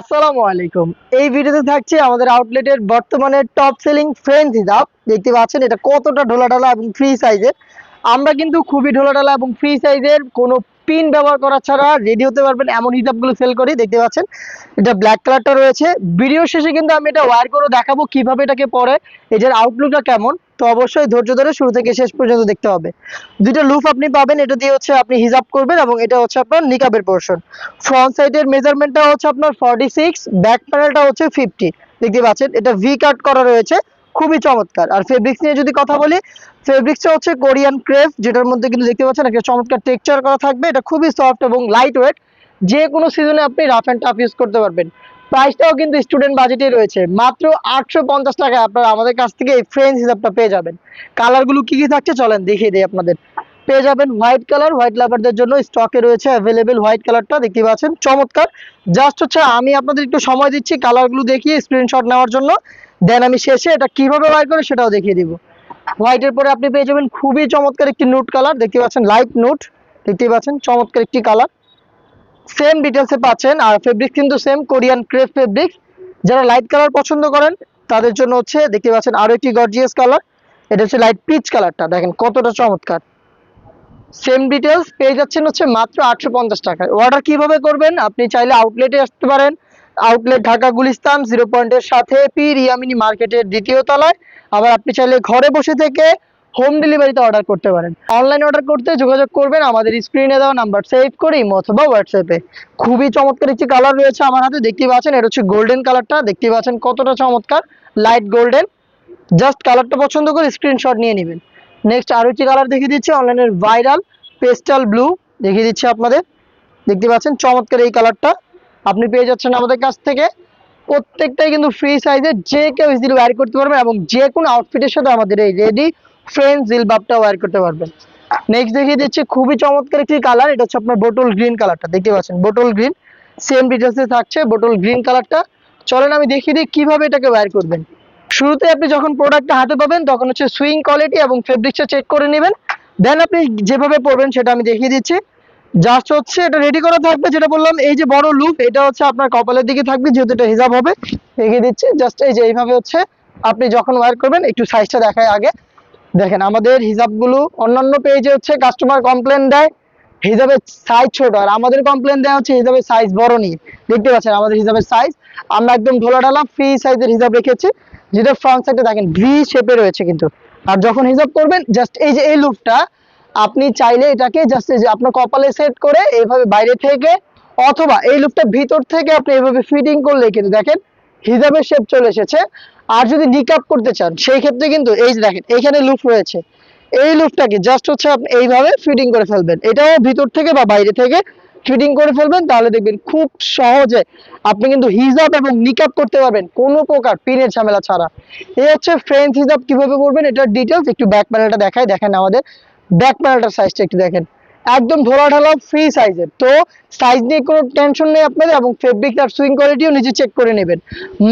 আসসালামু আলাইকুম। এই ভিডিওতে থাকছে আমাদের আউটলেটের বর্তমানে টপ সেলিং ফ্রেন্ড হিসাব দেখতে পাচ্ছেন, এটা কতটা ঢোলাঢালা এবং ফ্রি সাইজের আমরা কিন্তু খুবই ঢোলাঢালা এবং ফ্রি সাইজের কোনো পিন ব্যবহার করা ছাড়া রেডি হতে পারবেন, এমন হিসাবগুলো সেল করি। দেখতে পাচ্ছেন, এটা ব্ল্যাক কালারটা রয়েছে। ভিডিও শেষে কিন্তু আমি এটা ওয়ার করে দেখাবো কীভাবে এটাকে পরে। এটার আউটলুকটা কেমন? তো অবশ্যই ধৈর্য ধরে শুরু থেকে শেষ পর্যন্ত দেখতে হবে। দুইটা লুফ আপনি পাবেন, এটা দিয়ে হচ্ছে আপনি হিসাব করবেন এবং এটা হচ্ছে আপনার নিকাবের পোর্শন ফ্রন্ট সাইডের মেজারমেন্টটা হচ্ছে আপনার ফর্টি সিক্স ব্যাক প্যানেলটা হচ্ছে ফিফটি দেখতে পাচ্ছেন, এটা ভি কাট করা রয়েছে, খুবই চমৎকার। আর ফেব্রিক্স নিয়ে যদি কথা বলি ফেব্রিক্সটা হচ্ছে কোরিয়ান ক্রেফ যেটার মধ্যে কিন্তু দেখতে পাচ্ছেন একটা চমৎকার টেক্সচার করা থাকবে। এটা খুবই সফট এবং লাইট ওয়েট যে কোনো সিজনে আপনি রাফ অ্যান্ড টাফ ইউজ করতে পারবেন। প্রাইসটাও কিন্তু স্টুডেন্ট বাজেটে রয়েছে। মাত্র আটশো পঞ্চাশ টাকায় আপনারা আমাদের কাছ থেকে এই ফ্রেঞ্চ হিসাবটা পেয়ে যাবেন। কালারগুলো কি কি থাকছে চলেন দেখিয়ে দিই আপনাদের। পেয়ে যাবেন হোয়াইট কালার হোয়াইট লাভারদের জন্য স্টকে রয়েছে অ্যাভেলেবেল হোয়াইট কালারটা দেখতে পাচ্ছেন, চমৎকার। জাস্ট হচ্ছে আমি আপনাদের একটু সময় দিচ্ছি কালারগুলো দেখিয়ে স্ক্রিনশট নেওয়ার জন্য। দেন আমি শেষে এটা কীভাবে বার করে সেটাও দেখিয়ে দিব। হোয়াইটের পরে আপনি পেয়ে যাবেন খুবই চমৎকার একটি নুট কালার দেখতে পাচ্ছেন লাইট নুট দেখতে পাচ্ছেন, চমৎকার একটি কালার সেম ডিটেলসে পাচ্ছেন। আর ফেব্রিক কিন্তু সেম কোরিয়ান ক্রেপ ফেব্রিক যারা লাইট কালার পছন্দ করেন, তাদের জন্য হচ্ছে দেখতে পাচ্ছেন আরও একটি গর্জিয়াস কালার এটা হচ্ছে লাইট পিচ কালারটা দেখেন কতটা চমৎকার। সেম ডিটেলস পেয়ে যাচ্ছেন হচ্ছে মাত্র আটশো পঞ্চাশ টাকায়। অর্ডার কীভাবে করবেন? আপনি চাইলে আউটলেটে আসতে পারেন। আউটলেট ঢাকা গুলিস্তান জিরো পয়েন্টের সাথে পি রিয়ামিনি মার্কেটের দ্বিতীয় তলায়। আবার আপনি চাইলে ঘরে বসে থেকে হোম ডেলিভারিতে অর্ডার করতে পারেন। অনলাইন অর্ডার করতে যোগাযোগ করবেন, আমাদের স্ক্রিনে দেওয়া নাম্বার সেভ করে ইমো অথবা হোয়াটসঅ্যাপে খুবই চমৎকার একটি কালার রয়েছে আমার হাতে দেখতে পাচ্ছেন, এটা হচ্ছে গোল্ডেন কালারটা দেখতে পাচ্ছেন কতটা চমৎকার লাইট গোল্ডেন জাস্ট কালারটা পছন্দ করে স্ক্রিনশট নিয়ে নেবেন। নেক্সট আরও একটি কালার দেখিয়ে দিচ্ছি অনলাইনের ভাইরাল পেস্টাল ব্লু দেখিয়ে দিচ্ছি আপনাদের। দেখতে পাচ্ছেন চমৎকার এই কালারটা আপনি পেয়ে যাচ্ছেন আমাদের কাছ থেকে। প্রত্যেকটাই কিন্তু ফ্রি সাইজে যে কেউ ইজিলি ওয়্যার করতে পারবে এবং যে কোনো আউটফিটের সাথে আমাদের এই রেডি ফ্রেন্ড জিলবাবটা ওয়ার করতে পারবেন। নেক্সট দেখিয়ে দিচ্ছি খুবই চমৎকার একটি কালার এটা হচ্ছে আপনার বোটল গ্রিন কালারটা দেখতে পাচ্ছেন বোটল গ্রিন সেম ডিটেলসে থাকছে বোটল গ্রিন কালারটা চলেন আমি দেখিয়ে দিই কীভাবে এটাকে ওয়ার করবেন। শুরুতে আপনি যখন প্রোডাক্টটা হাতে পাবেন, তখন হচ্ছে সুইং কোয়ালিটি এবং ফেব্রিক্সটা চেক করে নেবেন। দেন আপনি যেভাবে পরবেন সেটা আমি দেখিয়ে দিচ্ছি। জাস্ট হচ্ছে এটা রেডি করা থাকবে, যেটা বললাম, এই যে বড় লুপ এটা হচ্ছে আপনার কপালের দিকে থাকবে, যেহেতু এটা হিজাব হবে। দেখিয়ে দিচ্ছি জাস্ট এই যে এইভাবে হচ্ছে, আপনি যখন ওয়ার করবেন, একটু সাইজটা দেখায় আগে। দেখেন, আমাদের হিজাবগুলো অন্যান্য পেজে হচ্ছে কাস্টমার কমপ্লেন দেয় হিজাবের সাইজ ছোট। আর আমাদের কমপ্লেন দেওয়া হচ্ছে হিজাবের সাইজ বড় নিয়ে। দেখতে পাচ্ছেন, আমাদের হিজাবের সাইজ আমরা একদম ঢোলা ঢালা ফ্রি সাইজের হিসাব রেখেছি। যেটা ফ্রন্ট সাইডে দেখেন ভি শেপে রয়েছে কিন্তু। আর যখন হিসাব করবেন জাস্ট এই যে এই লুপটা আপনি চাইলে এটাকে জাস্ট এই যে আপনার কপালে সেট করে এইভাবে বাইরে থেকে অথবা এই লুপটা ভিতর থেকে আপনি এইভাবে ফিটিং করলে কিন্তু দেখেন হিজাবের শেপ চলে এসেছে। আর যদি নিকাপ করতে চান, সেই ক্ষেত্রে কিন্তু এই যে দেখেন, এখানে লুপ রয়েছে। এই লুপটাকে জাস্ট হচ্ছে আপনি এইভাবে ফিটিং করে ফেলবেন। এটাও ভিতর থেকে বা বাইরে থেকে ফিটিং করে ফেলবেন। তাহলে দেখবেন খুব সহজে আপনি কিন্তু হিজাব এবং নিকাপ করতে পারবেন। কোনো প্রকার পিনের ঝামেলা ছাড়া। এই হচ্ছে ফ্রেঞ্চ হিজাব কীভাবে করবেন? এটার ডিটেলস একটু ব্যাক প্যানেলটা দেখাই। দেখেন আমাদের ব্যাক প্যানেলটার সাইজটা একটু দেখেন। একদম ধরা ঢালা ফ্রি সাইজের তো সাইজ নিয়ে কোনো টেনশন নেই আপনাদের এবং ফেব্রিক আর সুইং কোয়ালিটিও নিজে চেক করে নেবেন।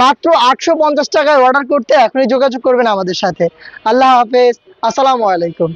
মাত্র আটশো পঞ্চাশ টাকায় অর্ডার করতে এখনই যোগাযোগ করবেন আমাদের সাথে। আল্লাহ হাফেজ। আসসালামু আলাইকুম।